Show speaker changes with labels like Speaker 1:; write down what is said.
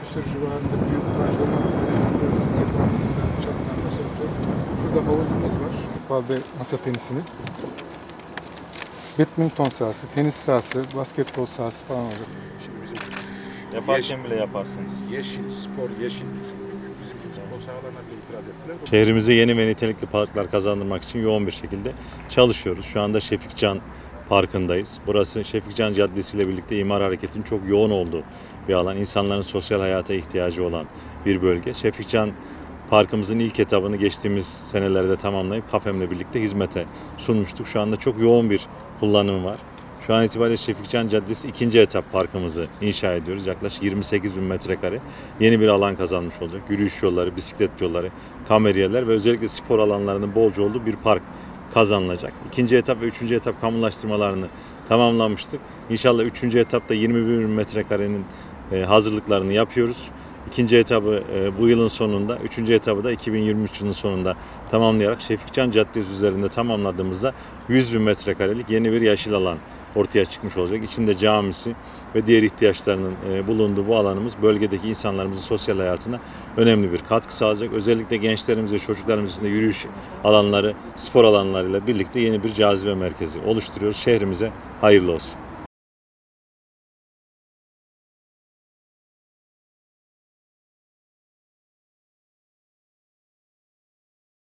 Speaker 1: küsur civarında büyük proje olmak üzere etrafında çatılar yapacağız. Şurada havuzumuz var. Bal Bey masa tenisini. Badminton sahası, tenis sahası, basketbol sahası falan olacak.
Speaker 2: Şimdi bizim
Speaker 3: Yaparken bile yaparsınız.
Speaker 2: yeşil, spor, yeşil düşündük. Bizim şu spor sahalarına bir itiraz ettiler.
Speaker 3: Şehrimize yeni ve nitelikli parklar kazandırmak için yoğun bir şekilde çalışıyoruz. Şu anda Şefikcan Parkı'ndayız. Burası Şefikcan Caddesi ile birlikte imar hareketinin çok yoğun olduğu bir alan. İnsanların sosyal hayata ihtiyacı olan bir bölge. Şefikcan Parkımızın ilk etabını geçtiğimiz senelerde tamamlayıp kafemle birlikte hizmete sunmuştuk. Şu anda çok yoğun bir kullanım var. Şu an itibariyle Şefikcan Caddesi ikinci etap parkımızı inşa ediyoruz. Yaklaşık 28 bin metrekare yeni bir alan kazanmış olacak. Yürüyüş yolları, bisiklet yolları, kameriyeler ve özellikle spor alanlarının bolca olduğu bir park kazanılacak. İkinci etap ve üçüncü etap kamulaştırmalarını tamamlamıştık. İnşallah üçüncü etapta 21 bin metrekarenin e, hazırlıklarını yapıyoruz. İkinci etabı e, bu yılın sonunda, üçüncü etabı da 2023 yılının sonunda tamamlayarak Şefikcan Caddesi üzerinde tamamladığımızda 100 bin metrekarelik yeni bir yeşil alan ortaya çıkmış olacak. İçinde camisi ve diğer ihtiyaçlarının e, bulunduğu bu alanımız bölgedeki insanlarımızın sosyal hayatına önemli bir katkı sağlayacak. Özellikle gençlerimiz ve çocuklarımız için de yürüyüş alanları, spor alanlarıyla birlikte yeni bir cazibe merkezi oluşturuyoruz. Şehrimize hayırlı olsun.